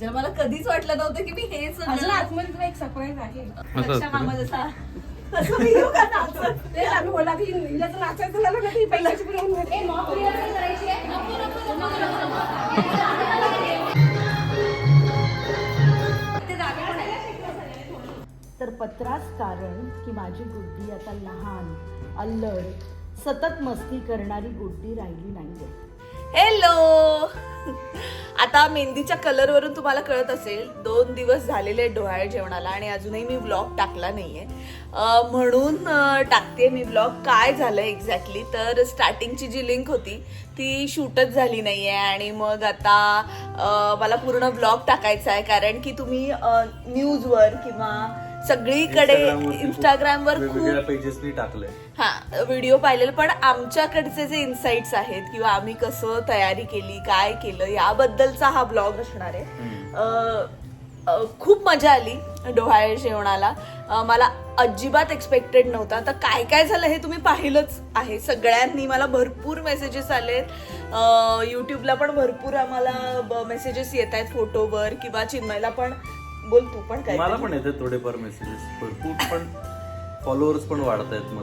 जर मला कधीच वाटलं नव्हतं की मी हे अजून सगळं आतमध्ये तुला एक सरप्राईज आहे. असं रक्षा असतं मामा का? जसा. तसं मी येऊ का नाचत? ते आम्ही बोला की हिला तर नाचायचं झालं ना ती पैशाची पण येऊन भेटेल. तर पत्रास कारण की माझी गुड्डी आता लहान अल्लड सतत मस्ती करणारी गुड्डी राहिली नाहीये. हॅलो आता मेहंदीच्या कलरवरून तुम्हाला कळत असेल दोन दिवस झालेले आहेत जेवणाला आणि अजूनही मी ब्लॉग टाकला नाही आहे म्हणून टाकते मी ब्लॉग काय झालं एक्झॅक्टली तर स्टार्टिंगची जी लिंक होती ती शूटच झाली नाही आहे आणि मग आता मला पूर्ण ब्लॉग टाकायचा आहे कारण की तुम्ही न्यूजवर किंवा सगळीकडे इंस्टाग्रामवर खूप पेजेसनी टाकलंय. हा व्हिडिओ पाहिलेले पण आमच्याकडचे जे इन्साइट्स आहेत किंवा आम्ही कसं तयारी केली काय केलं याबद्दलचा हा ब्लॉग असणार आहे. खूप मजा आली डोहाळे जेवणाला. मला अजिबात एक्सपेक्टेड नव्हता. तर काय काय झालं हे तुम्ही पाहिलंच आहे. सगळ्यांनी मला भरपूर मेसेजेस आलेत. युट्यूबला पण भरपूर आम्हाला मेसेजेस येत आहेत फोटोवर किंवा चिन्मयला पण. बोल तू पण काय मला पण येतात थोडेफार मेसेजेस भरपूर पण फॉलोअर्स पण वाढत आहेत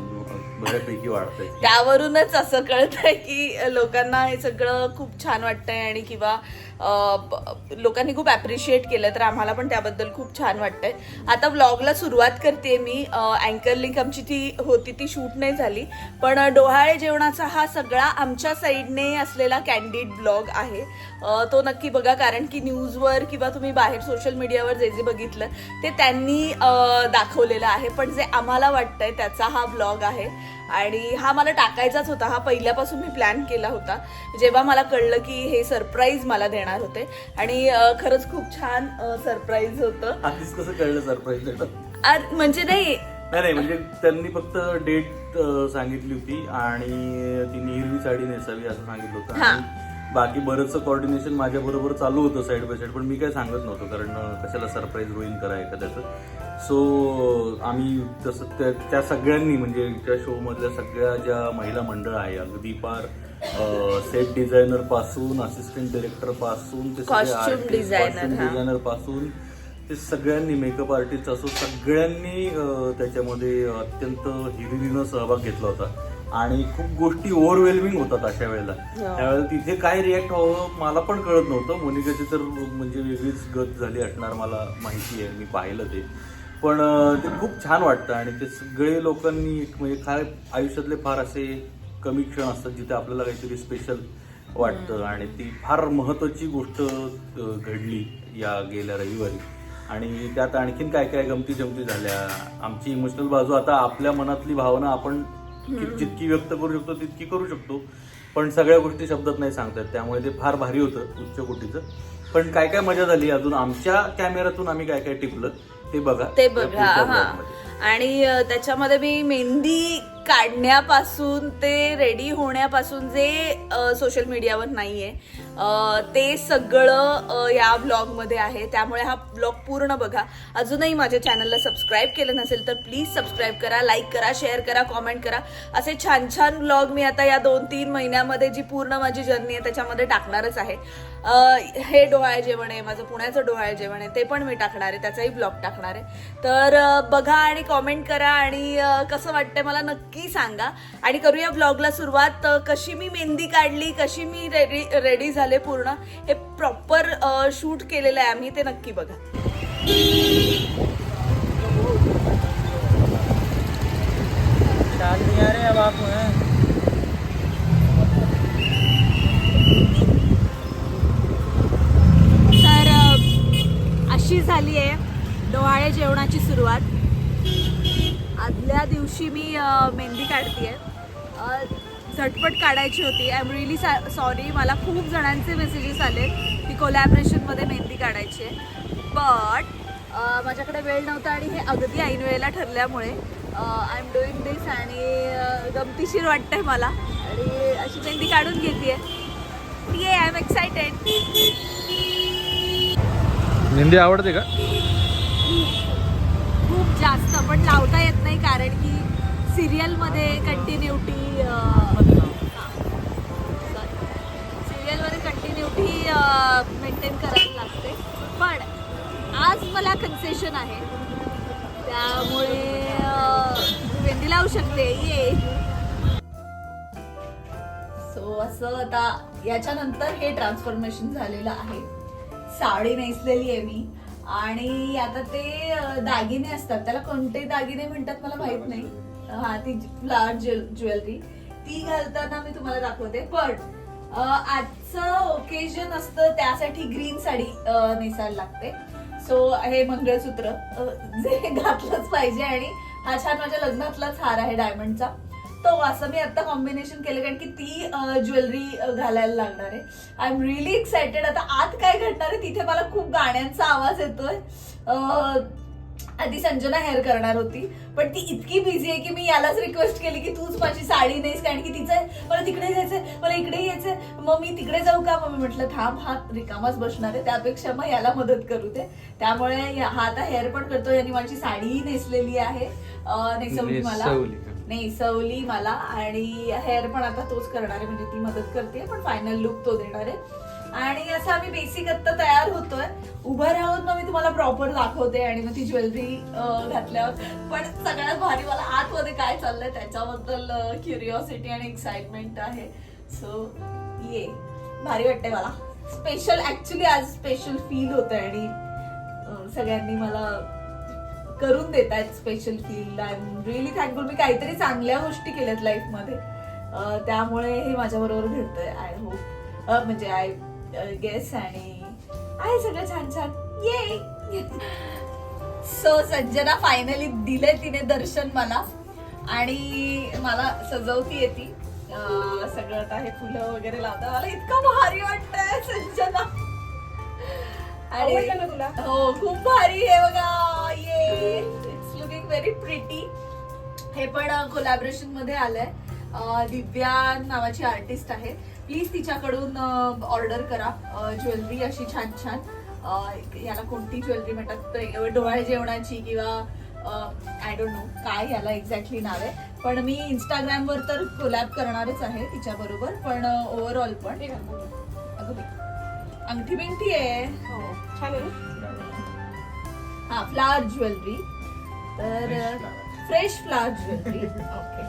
बऱ्यापैकी वाढत आहेत त्यावरूनच असं कळतंय की लोकांना हे सगळं खूप छान वाटतंय आणि किंवा लोकांनी खूप ॲप्रिशिएट केलं तर आम्हाला पण त्याबद्दल खूप छान वाटतंय. आता व्लॉगला सुरुवात करते मी. अँकर लिंक आमची ती होती ती शूट नाही झाली. पण डोहाळे जेवणाचा हा सगळा आमच्या साईडने असलेला कॅन्डिड ब्लॉग आहे. तो नक्की बघा कारण की न्यूजवर किंवा तुम्ही बाहेर सोशल मीडियावर जे जे बघितलं ते त्यांनी दाखवलेलं आहे. पण जे आम्हाला वाटतंय त्याचा हा ब्लॉग आहे. आणि हा मला टाकायचाच होता. हा पहिल्यापासून मी प्लॅन केला होता. जेव्हा मला कळलं की हे सरप्राईज मला देणार होते. आणि खरंच खूप छान सरप्राईज होतं. आधीच कसं कळलं सरप्राईज म्हणजे नाही. नाही म्हणजे त्यांनी फक्त डेट सांगितली होती आणि तिने हिरवी साडी नेसावी असं सांगितलं होतं. हा. बाकी बरंचसं कॉर्डिनेशन माझ्या बरोबर चालू होतं साईड बाय साईड पण मी काय सांगत नव्हतो कारण कशाला सरप्राईज होईल करा एखाद्याचं सो आम्ही तसं त्या त्या सगळ्यांनी म्हणजे त्या शो मधल्या सगळ्या ज्या महिला मंडळ आहे अगदी फार सेट डिझायनरपासून असिस्टंट डिरेक्टरपासून ते हा. डिझायनरपासून ते सगळ्यांनी मेकअप आर्टिस्ट असो सगळ्यांनी त्याच्यामध्ये अत्यंत हिरिरीनं सहभाग घेतला होता आणि खूप गोष्टी ओव्हरवेल्मिंग होतात अशा वेळेला. त्यावेळेला तिथे काय रिॲक्ट व्हावं मला पण कळत नव्हतं. मोनिकाची तर म्हणजे वेगळीच गत झाली असणार मला माहिती आहे मी पाहिलं ते. पण ते खूप छान वाटतं आणि ते सगळे लोकांनी म्हणजे काय आयुष्यातले फार असे कमी क्षण असतात जिथे आपल्याला काहीतरी स्पेशल वाटतं. आणि ती फार महत्वाची गोष्ट घडली या गेल्या रविवारी. आणि त्यात आणखीन काय काय गमती जमती झाल्या? आमची इमोशनल बाजू आता आपल्या मनातली भावना आपण जितकी व्यक्त करू शकतो तितकी करू शकतो. पण सगळ्या गोष्टी शब्दात नाही सांगतात त्यामुळे ते फार भारी होतं उच्च कोटीचं. पण काय काय मजा झाली? अजून आमच्या कॅमेऱ्यातून आम्ही काय काय टिपलं ते बघा. ते बघा हा. आणि त्याच्यामध्ये मी मेहंदी काढण्यापासून ते रेडी होण्यापासून जे सोशल मीडियावर नाही आहे ते सगळं या ब्लॉगमध्ये आहे. त्यामुळे हा ब्लॉग पूर्ण बघा. अजूनही माझ्या चॅनलला सबस्क्राईब केलं नसेल तर प्लीज सबस्क्राईब करा लाईक करा शेअर करा कॉमेंट करा. असे छान छान ब्लॉग मी आता या दोन तीन महिन्यामध्ये जी पूर्ण माझी जर्नी आहे त्याच्यामध्ये टाकणारच आहे. हे डोहाळे जेवण आहे माझं पुण्याचं डोहाळे जेवण आहे ते पण मी टाकणार आहे त्याचाही ब्लॉग टाकणार आहे. तर बघा आणि कॉमेंट करा आणि कसं वाटतंय मला नक्की सांगा. आणि करूया ब्लॉगला सुरुवात कशी मी मेहंदी काढली कशी मी रेडी रेडी झाले पूर्ण हे प्रॉपर शूट केलेलं आहे आम्ही ते नक्की बघा. चाल नहीं आ रहे अब आप हैं झाली आहे. डोहाळे जेवणाची सुरुवात. आदल्या दिवशी मी मेहंदी काढते झटपट काढायची होती. आय एम सा सॉरी मला खूप जणांचे मेसेजेस आले की कोलॅबरेशनमध्ये मेहंदी काढायची आहे. बट माझ्याकडे वेळ नव्हता आणि हे अगदी ऐन वेळेला ठरल्यामुळे आय एम डुईंग दिस आणि गमतीशीर वाटतंय मला. आणि अशी मेहंदी काढून घेते आहे आय एम एक्सायटेड मेहंदी आवडते का? खूप जास्त पण लावता येत नाही कारण की सिरियलमध्ये कंटिन्युटी सिरियलमध्ये कंटिन्युटी मेंटेन करायला लागते. पण आज मला कन्सेशन आहे. त्यामुळे अं, मेहंदी लावू शकते. ये. सो असं आता याच्यानंतर हे ट्रान्सफॉर्मेशन झालेलं आहे. साडी नेसलेली आहे मी. आणि आता ते दागिने असतात. त्याला कोणते दागिने म्हणतात मला माहीत नाही. हा ती फ्लावर ज्वेलरी. ती घालताना मी तुम्हाला दाखवते. पण आजचं ओकेजन असतं त्यासाठी ग्रीन साडी नेसायला लागते. सो हे मंगळसूत्र जे घातलंच पाहिजे आणि हा छान माझ्या लग्नातलाच हार आहे डायमंडचा तो असं मी आता कॉम्बिनेशन केलं कारण की ती ज्वेलरी घालायला लागणार आहे. आय एम रिअली एक्सायटेड आता आत काय घडणार आहे तिथे मला खूप गाण्यांचा आवाज येतोय. आधी संजना हेअर करणार होती पण ती इतकी बिझी आहे की मी यालाच रिक्वेस्ट केली की तूच माझी साडी नेस कारण की तिचं मला तिकडे जायचंय मला इकडे यायचंय. मग मी तिकडे जाऊ का? मग मी म्हटलं थांब हा रिकामाच बसणार आहे. त्यापेक्षा मग याला मदत करू दे. त्यामुळे हा आता हेअर पण करतो यांनी माझी साडीही नेसलेली आहे. नेसवली. मला. नाही सवली मला आणि हेअर पण आता तोच करणार आहे म्हणजे ती मदत करते पण फायनल लुक तो देणार आहे. आणि असं आम्ही बेसिक आत्ता तयार होतोय. उभं राहून मग मी तुम्हाला प्रॉपर दाखवते आणि मग ती ज्वेलरी घातल्यावर. पण सगळ्यात भारी मला आतमध्ये काय चाललंय त्याच्याबद्दल क्युरिओसिटी आणि एक्साइटमेंट आहे. सो ये. भारी वाटते मला. स्पेशल ऍक्च्युली आज स्पेशल फील होत आणि सगळ्यांनी मला करून देत आहेत special feel I am really thankful मी काहीतरी चांगल्या गोष्टी केल्यात लाईफमध्ये त्यामुळे हे माझ्या बरोबर घडतंय आय होप म्हणजे आय गेस आणि आहे सगळं छान छान. ये सो संजना फायनली दिले तिने दर्शन मला. आणि मला सजवती येते सगळं आता हे फुलं वगैरे लावता मला इतकं भारी वाटतंय संजना ना तुला? हो खूप भारी आहे बघा. ये इट्स लुकिंग व्हेरी प्रिटी हे पण कोलॅबरेशनमध्ये आलंय. दिव्या नावाची आर्टिस्ट आहे. प्लीज तिच्याकडून ऑर्डर करा ज्वेलरी अशी छान छान. याला कोणती ज्वेलरी म्हणतात डोळ्या जेवणाची किंवा आय डोंट नो काय याला एक्झॅक्टली नाव आहे. पण मी इंस्टाग्राम वर तर कोलॅब करणारच आहे तिच्या बरोबर पण. ओव्हरऑल पण अंगठी बिंगठी आहे. हो. छान आहे? हा फ्लावर ज्वेलरी तर फ्रेश फ्लावर ज्वेलरी ओके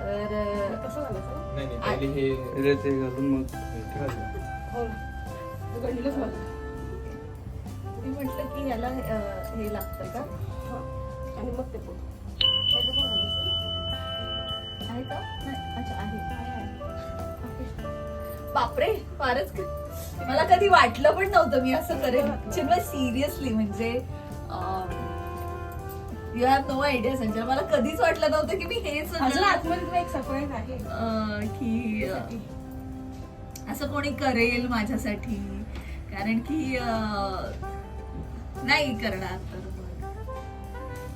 तर पहिले हे हे. हो. म्हटलं की याला हे लागतं का? हा. आणि मग ते पोट. त्याचं पण घालायचं. आहे का? नाही, अच्छा आहे. बापरे फारच मला कधी वाटलं पण नव्हतं मी असं करेन. सिरियसली म्हणजे you have no idea Sanjay मला कधीच वाटलं नव्हतं की मी हे अजून सगळं आतमध्ये तुला एक सरप्राईज आहे. अं, की अं, असं कोणी करेल माझ्यासाठी. कारण की अं, नाही करणार तर मग.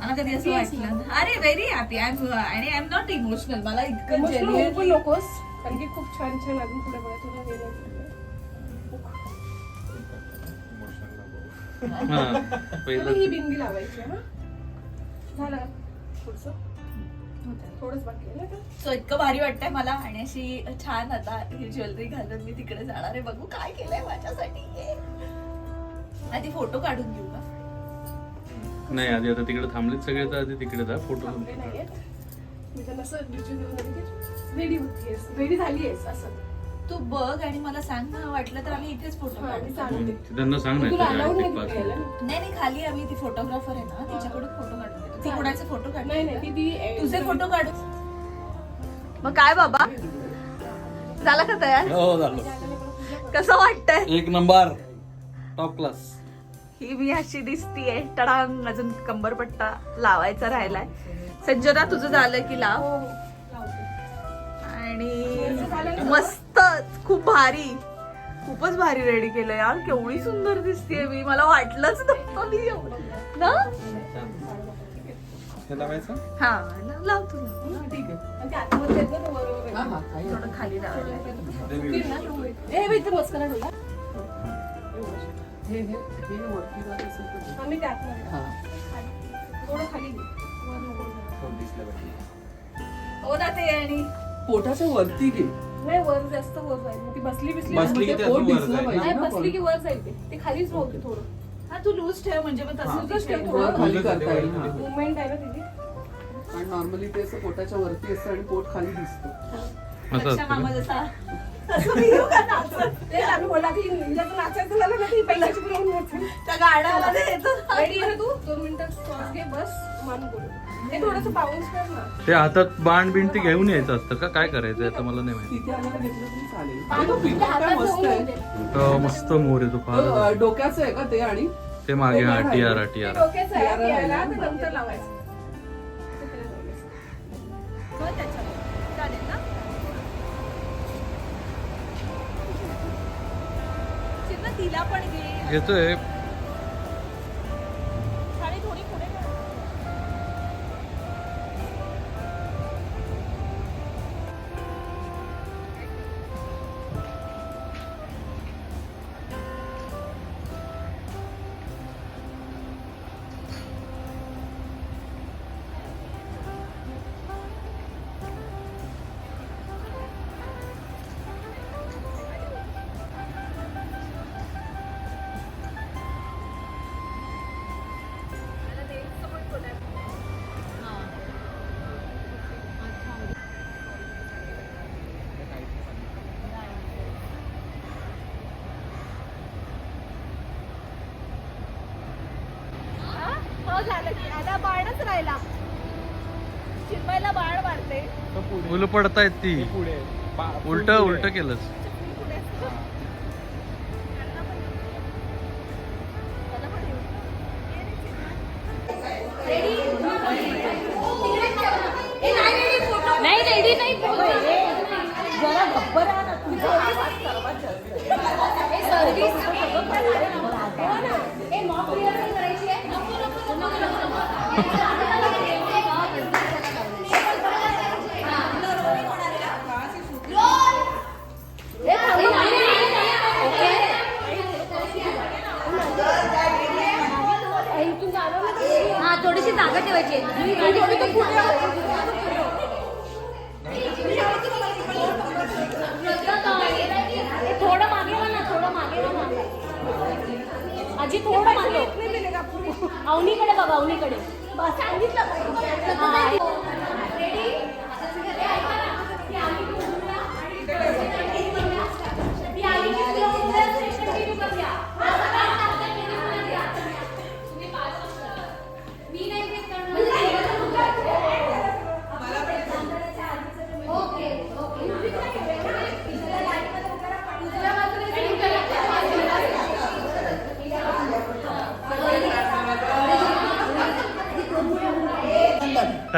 मला कधी असं वाटलं अरे व्हेरी हॅपी आय एम आणि आय एम नॉट इमोशनल मला इतकं Emotional होऊ पण genuinely- नकोस. कारण की खूप छान छान अजून पुढे बघा तुला वेगळं हा ही बिंदी लावायची आहे, हा? झालं. का? पुढचं? थोडंच बाकी आहे ना का? सो इतकं भारी वाटतंय मला आणि अशी छान आता ही ज्वेलरी घालून मी तिकडे जाणार आहे. बघू काय केलंय माझ्यासाठी. आधी फोटो काढून घेऊ का? नाही आधी आता तिकडे थांबलेत सगळे तर आधी तिकडे जा. फोटो मी असं डिचिन रेडी होतीयस रेडी झालीयस असं. तू बघ आणि मला सांग ना वाटलं तर आम्ही इथेच फोटो हा, काढू मी सांगते त्यांना सांग नाही नाही खाली आम्ही ती फोटोग्राफर आहे ना तिच्याकडून फोटो काढून. ती. कोणाचे फोटो काढ नाही नाही ती ती तुझे फोटो काढू. मग काय बाबा? झाला का तयार? हो झालं. कसं वाटतंय? एक नंबर. टॉप क्लास ही मी अशी दिसतीये. टडांग अजून कंबरपट्टा लावायचा राहिलाय. संजना तुझं झालं की लाव. हो, लावते. आणि मस्त. खूप भारी. खूपच भारी रेडी केलं यार. केवढी सुंदर दिसतीये मी. मला वाटलंच नव्हतं ना? हे लावायचं हा लाव- लाव तू लाव. हं, ठीक आहे आणि ते आतमध्ये ना. थोडं खाली लावायला चुकील ना तेवढे. ए बाई, इथं मस्करा ठेवला आम्ही ते आतमध्ये खाली. थोडं खाली घे. वर नको. हो ना ते आणि पोटाच्या वरती घे नाही वर जास्त वर जाईल मग ती बसली बिसली बसली की ते अजून वर पोट जाईल. नाही बसली की वर जाईल ते. ते खालीच राहते थोडं हा तू लूज ठेव म्हणजे मग तसं ठेव थोडं. खाली करता येईल हा. मुवमेंट आहे ना तिची आणि नॉर्मली ते असं पोटाच्या वरती असतं आणि पोट खाली दिसतं. असं असतं का? ते येतो. हे हातात बाण बिण ते घेऊन यायचं असतं का? काय करायचं आता मला नाही माहिती. तिथे आम्हाला घेतलं तरी चालेल. आणि तो पिकअप काय मस्त आहे. अं, मस्त मोर आहे तो तो, फार अं, डोक्याचं आहे का ते आणि? ते मागे हा डोक्यावर टियारा आहे. ते टियारा डोक्याचं आहे याला. ते नंतर लावायचं चालेल ना? चिन्ह तिला पण घे. घेतोय. राहिला चिन्मयला बाण मारते फुलं पडतायत ती. उलट उलट केलंच नाही रेडी नाही जरा गप्पर राहा जागा ठेवायची थोडं मागे ना थोडं मागे ना. आजी थोडं मागे. अवनीकडे बघा अवनीकडे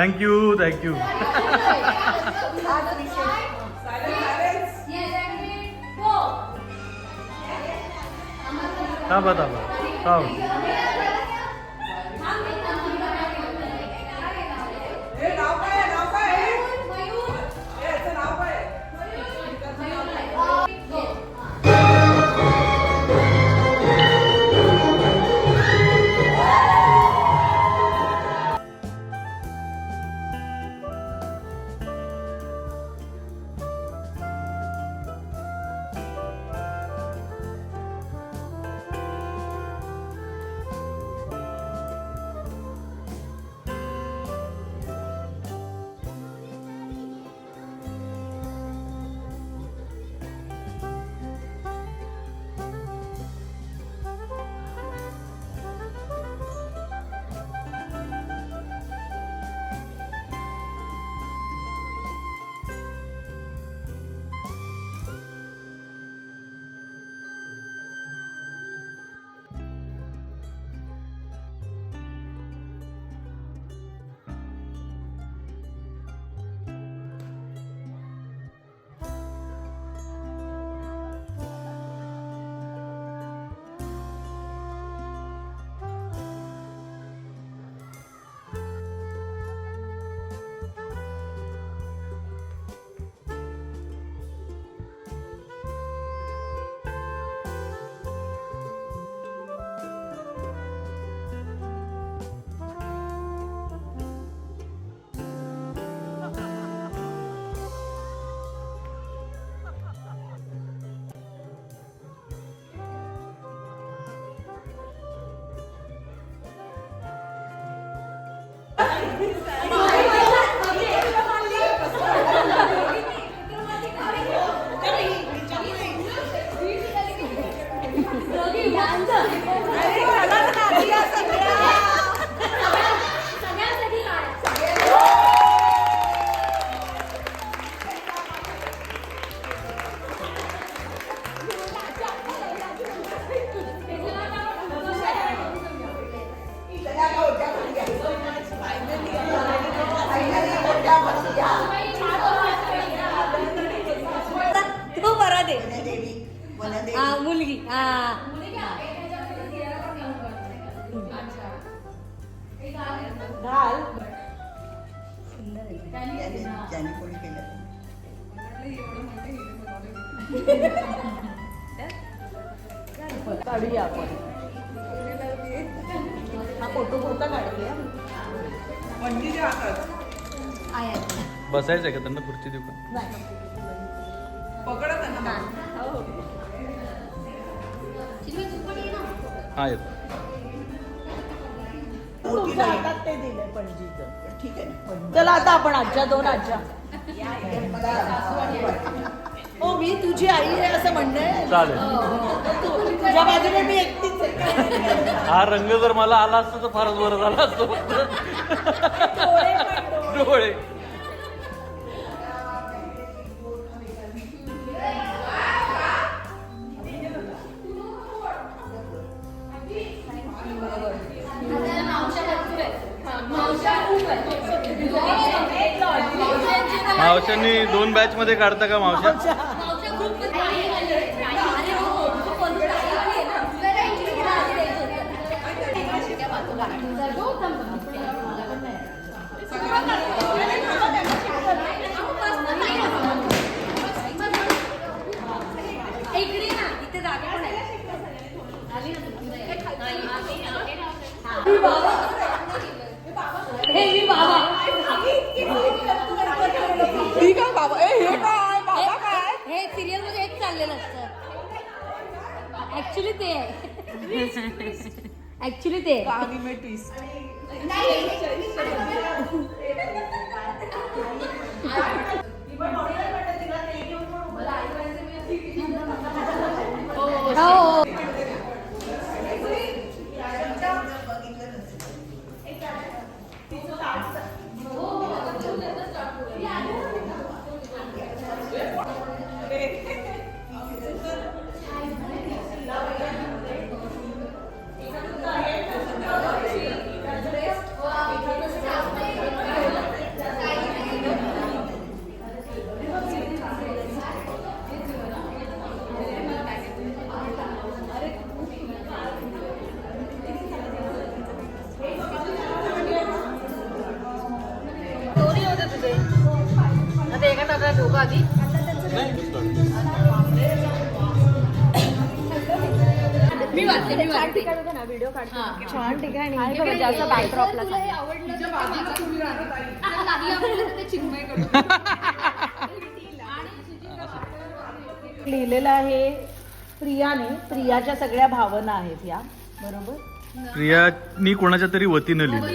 हा. थँक्यू थँक्यू थांबा थांबा थांब तो बसायचं आहे का त्यांना खुर्ची देऊ का हा येतो. तुमच्या हातात ते दिलंय पणजीचं ठीक आहे. चला आता आपण आज्या दोन आज्या हो मी तुझी आई आहे असं म्हणणं आहे. चालेल. तू- तुझ्या बाजूने मी एकटीच आहे. हा रंग जर मला आला असता तर फारच बरं झालं असतं. डोळे. दोन बॅच मध्ये काढता का मावशा लिहिलेलं आहे प्रियाने. प्रियाच्या सगळ्या भावना आहेत या. बरोबर? प्रियानी कोणाच्या तरी वतीनं लिहिलं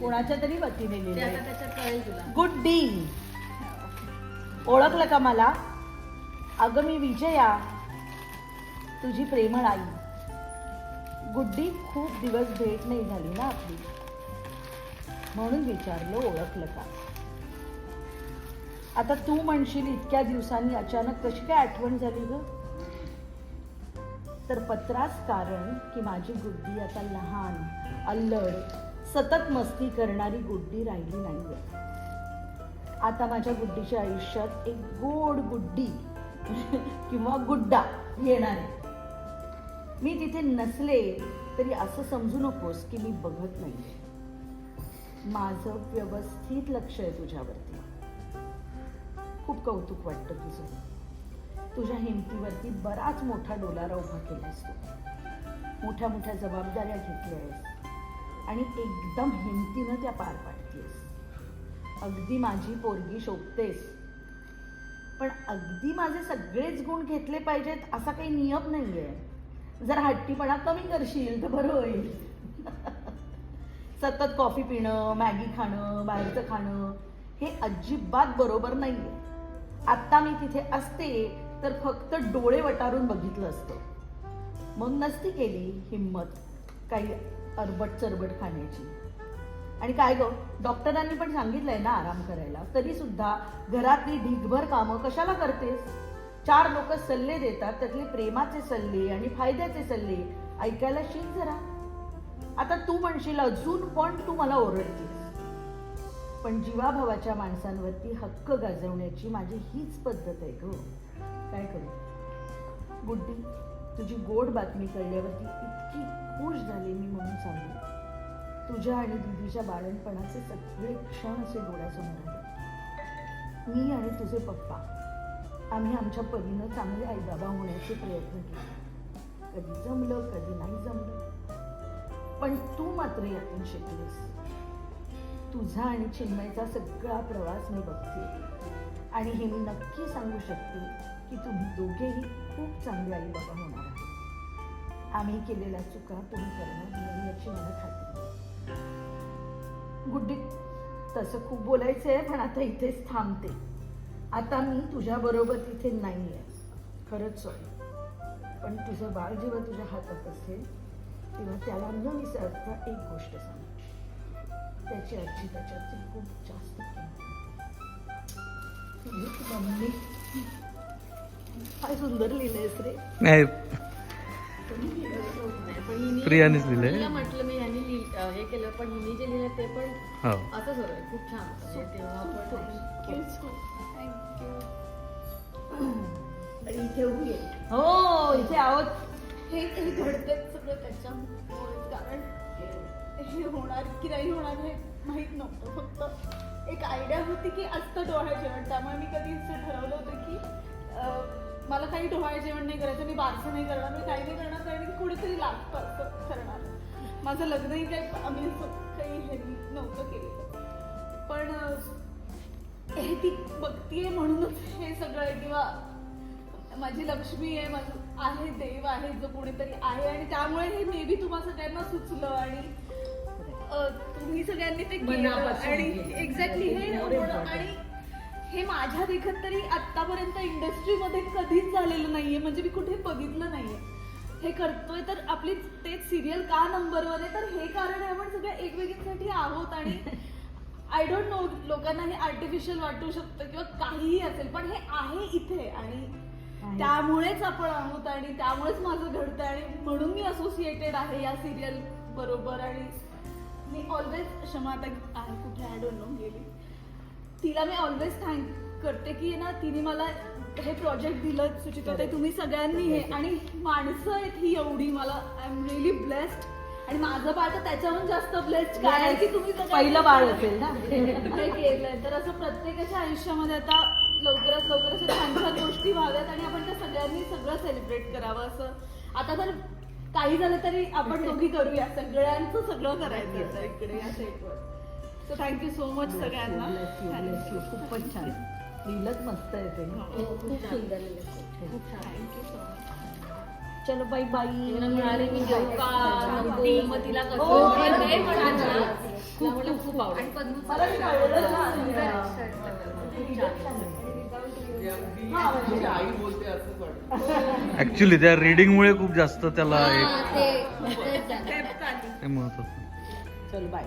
कोणाच्या तरी वतीने लिहिलंय. गुड डी ओळखलं का मला? अगं मी विजया. तुझी प्रेमळ आई गुड्डी खूप दिवस भेट नाही झाली ना आपली. म्हणून विचारलं ओळखलं का? आता तू म्हणशील इतक्या दिवसांनी अचानक कशी काय आठवण झाली ग? तर पत्रास कारण की माझी गुड्डी आता लहान अल्लड सतत मस्ती करणारी गुड्डी राहिली नाहीये. आता माझ्या गुड्डीच्या आयुष्यात एक गोड गुड्डी किंवा गुड्डा येणार आहे. मी तिथे नसले तरी असं समजू नकोस की मी बघत नाही माझं व्यवस्थित लक्ष आहे तुझ्यावरती खूप कौतुक वाटतं तुझं. तुझ्या हिमतीवरती बराच मोठा डोलारा उभा केलास तू. मोठ्या मोठ्या जबाबदाऱ्या घेतल्या आहेस आणि एकदम हिमतीनं त्या पार पाडतेस अगदी माझी पोरगी शोभतेस. पण अगदी माझे सगळेच गुण घेतले पाहिजेत असा काही नियम नाही आहे जर हट्टीपणा कमी करशील तर बरं होईल. सतत कॉफी पिणं मॅगी खाणं बाहेरचं खाणं हे अजिबात बरोबर नाही आहे आत्ता मी तिथे असते तर फक्त डोळे वटारून बघितलं असतं. मग नसती केली हिंमत काही अरबट चरबट खाण्याची. आणि काय ग डॉक्टरांनी पण सांगितलंय ना आराम करायला तरी सुद्धा घरातली ढीगभर कामं कशाला करतेस? चार लोक सल्ले देतात त्यातले प्रेमाचे सल्ले आणि फायद्याचे सल्ले. ऐकायला शिक जरा. आता तू म्हणशील अजून पण तू मला ओरडतेस. पण जीवाभावाच्या माणसांवरती हक्क गाजवण्याची माझी हीच पद्धत आहे गो. काय करू? गुड्डी तुझी गोड बातमी कळल्यावरती इतकी खुश झाली मी म्हणून सांगू. तुझ्या आणि दिदीच्या बाळणपणाचे सगळे क्षण असे डोळ्यासमोर आले. मी आणि तुझे पप्पा आम्ही आमच्या परीनं चांगले आईबाबा होण्याचे प्रयत्न केले. कधी जमलं कधी नाही जमलं. पण तू मात्र यातून शिकलीस. तुझा आणि चिन्मयचा सगळा प्रवास मी बघते. आणि हे मी नक्की सांगू शकते की तुम्ही दोघेही खूप चांगले आई बाबा होणार आहात. आम्ही केलेल्या चुका तुम्ही करणार नाही याची मला खात्री गुड्डी तसं खूप बोलायचं आहे पण आता इथेच थांबते. आता मी तुझ्याबरोबर तिथे नाही आहे खरंच सॉरी पण तुझं बाळ जेव्हा तुझ्या हातात असेल तेव्हा त्याला न विसरता एक गोष्ट सांग. त्याची आजी त्याच्यावरती खूप जास्त. मम्मी काय सुंदर लिहिलंयस रे नाही पण हिने- प्रियानेच लिहिलंय. हिला म्हटलं मी अं, हे केलं पण हिने जे लिहिलं ते पण हो असंच होतं खूप छान होतं. तेव्हा पण इथे उभी आहे. हो इथे आहोत हे हे घडते सगळं त्याच्यामुळे कारण हे होणार की नाही होणार हे माहीत नव्हतं. फक्त एक आयडिया होती की असतं डोहाळे जेवण. त्यामुळे मी कधी असं ठरवलं होतं की मला काही डोहाळे जेवण नाही करायचं मी बारसं नाही करणार मी काही नाही करणार कारण की कुठेतरी लागतं असं करणार. माझं लग्नही काही आम्ही काही हे नव्हतं केलेलं. पण हे ती बघतीये म्हणूनच हे सगळं आहे किंवा माझी लक्ष्मी आहे माझं आहे देव आहे जो कोणीतरी आहे आणि त्यामुळे हे मे बी तुम्हा सगळ्यांना सुचलं आणि तुम्ही सगळ्यांनी ते केलं मनापासून आणि केलं. एक्झॅक्टली हे More होणं important. आणि हे माझ्या देखत तरी आतापर्यंत इंडस्ट्रीमध्ये कधीच झालेलं नाहीये म्हणजे मी कुठे बघितलं नाहीये हे करतोय तर आपली तेच सिरियल का नंबरवर आहे तर हे कारण आहे आपण सगळ्या एकमेकींसाठी आहोत आणि आय डोंट नो लोकांना हे आर्टिफिशियल वाटू शकतं किंवा काहीही असेल पण हे आहे इथे आणि त्यामुळेच आपण आहोत आणि त्यामुळेच माझं घडतं आणि म्हणून मी असोसिएटेड आहे या सिरियल बरोबर आणि मी ऑलवेज क्षमा आता आहे कुठे आय डोंट नो गेली. तिला मी ऑलवेज थँक करते की ना तिने मला हे प्रोजेक्ट दिलं सुचिता ताई, तुम्ही सगळ्यांनी हे आणि माणसं आहेत ही एवढी मला आय एम रिअली ब्लेस्ड आणि माझं बाळ तर त्याच्याहून जास्त ब्लेस्ड काय आहे की तुम्ही पहिलं बाळ असेल ना? हे केलंय. तर असं प्रत्येकाच्या आयुष्यामध्ये आता लवकरात लवकर अशा छान छान गोष्टी व्हाव्यात आणि आपण त्या सगळ्यांनी सगळं सेलिब्रेट करावं असं. आता तर काही झालं तरी आपण दोघी करूया. सगळ्यांचं सगळं करायचं आता इकडे या सेटवर सो थँक्यू सो मच सगळ्यांना. खूपच छान. लिहिलंच मस्त आहे ते. खूप सुंदर. खूप छान. थँक्यू सो मच चलो बाई बाई म्हणाले मी नको मग तिला हो, हो, हो. म्हटलं खूप आवडलं मला ऍक्च्युली त्या reading मुळे खूप जास्त त्याला एक महत्वाचं. चल बाय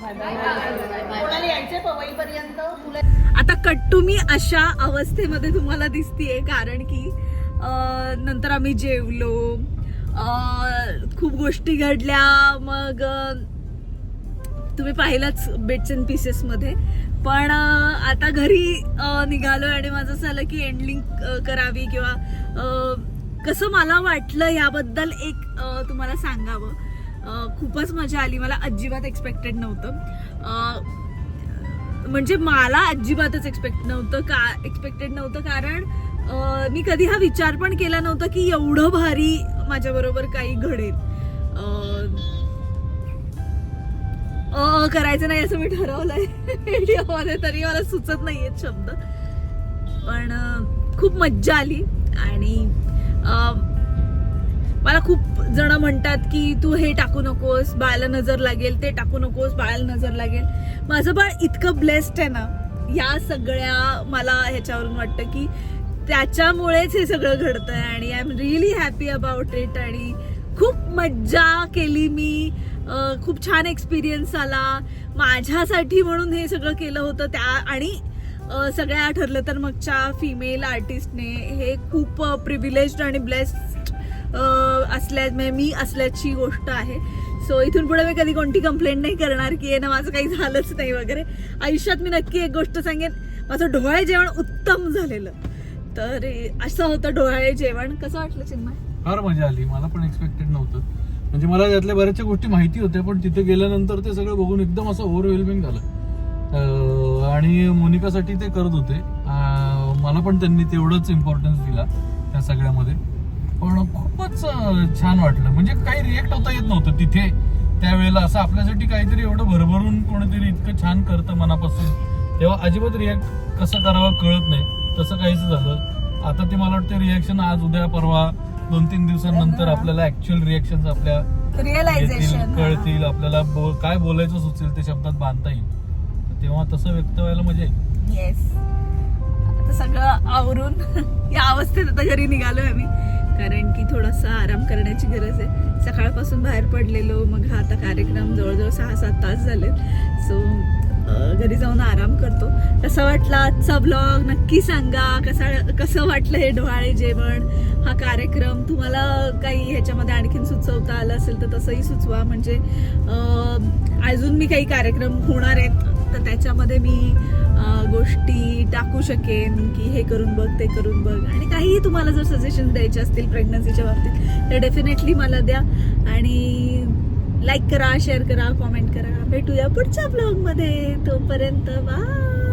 कोणाला यायचंय पवईपर्यंत? आता कट्टू मी अशा अवस्थेमध्ये तुम्हाला दिसतीये कारण की नंतर आम्ही जेवलो. खूप गोष्टी घडल्या. मग तुम्ही पाहिलंच बिट्स अँड पीसेस मध्ये. पण आता घरी निघालोय आणि माझं असं झालं की एंडलिंग करावी किंवा कसं मला वाटलं याबद्दल एक तुम्हाला सांगावं. खूपच मजा आली. मला अजिबात एक्सपेक्टेड नव्हतं. म्हणजे मला अजिबातच एक्सपेक्ट नव्हतं का एक्सपेक्टेड नव्हतं कारण मी कधी हा विचार पण केला नव्हता की एवढं भारी माझ्याबरोबर काही घडेल. अ करायचं नाही असं मी ठरवलंय. व्हिडिओमध्ये तरी मला सुचत नाहीयेत शब्द. पण खूप मज्जा आली आणि मला खूप जण म्हणतात की तू हे टाकू नकोस बाळाला नजर लागेल ते टाकू नकोस बाळाला नजर लागेल. माझं बाळ इतकं ब्लेस्ड आहे ना या सगळ्या मला ह्याच्यावरून वाटतं की त्याच्यामुळेच हे सगळं घडतंय आणि I am really happy about it आणि खूप मज्जा केली मी. खूप छान एक्सपिरियन्स आला. माझ्यासाठी म्हणून हे सगळं केलं होतं त्या आणि सगळ्या ठरलं तर मगच्या फिमेल आर्टिस्टने हे खूप प्रिव्हिलेज्ड आणि ब्लेस्ड असल्या म्हणजे मी असल्याची गोष्ट आहे. सो इथून पुढे मी कधी कोणती कंप्लेंट नाही करणार की ना माझं काही झालंच नाही वगैरे. आयुष्यात मी नक्की एक गोष्ट सांगेन माझं डोळे जेवण उत्तम झालेलं. तर असं होतं डोळे जेवण. कसं वाटलं चिन्मय? फार मजा आली. मला पण एक्सपेक्टेड नव्हतं. म्हणजे मला त्यातल्या बऱ्याचशा गोष्टी माहिती होत्या पण तिथे गेल्यानंतर ते सगळं बघून एकदम असं ओव्हरवेल्मिंग झालं. आणि मोनिकासाठी ते करत होते. मला पण त्यांनी तेवढंच इम्पॉर्टन्स दिला त्या सगळ्यामध्ये. पण खूपच छान वाटलं. म्हणजे काही रिएक्ट होता येत नव्हतं तिथे. त्यावेळेला असं आपल्यासाठी काहीतरी एवढं भरभरून कोणीतरी इतकं छान करतं मनापासून. तेव्हा अजिबात रिॲक्ट कसं करावं कळत नाही. तसं काहीच झालं. आता ते मला वाटतं रिॲक्शन आज उद्या परवा दोन तीन दिवसांनंतर आपल्याला ऍक्च्युअल रिॲक्शन आपल्या रिअलायझेशन कळतील आपल्याला बोल- काय बोलायचं सुचेल ते शब्दात बांधता येईल. तेव्हा तसं व्यक्त व्हायला मजा येईल. येस आता सगळं आवरून या अवस्थेत आता घरी निघालोय आम्ही. कारण की थोडासा आराम करण्याची गरज आहे. सकाळपासून बाहेर पडलेलो मग हा आता कार्यक्रम जवळजवळ सहा सात तास झाले सो घरी जाऊन आराम करतो. कसा वाटला आजचा ब्लॉग नक्की सांगा. कसा कसं वाटलं हे डोहाळे जेवण? हा कार्यक्रम? तुम्हाला काही ह्याच्यामध्ये आणखीन सुचवता आलं असेल तर तसंही सुचवा. म्हणजे अजून मी काही कार्यक्रम होणार आहेत तर त्याच्यामध्ये मी गोष्टी टाकू शकेन की हे करून बघ ते करून बघ. आणि काहीही तुम्हाला जर सजेशन द्यायचे असतील प्रेग्नन्सीच्या बाबतीत तर डेफिनेटली मला द्या. आणि लाईक करा शेअर करा कॉमेंट करा. भेटूया पुढच्या ब्लॉगमध्ये तोपर्यंत बाय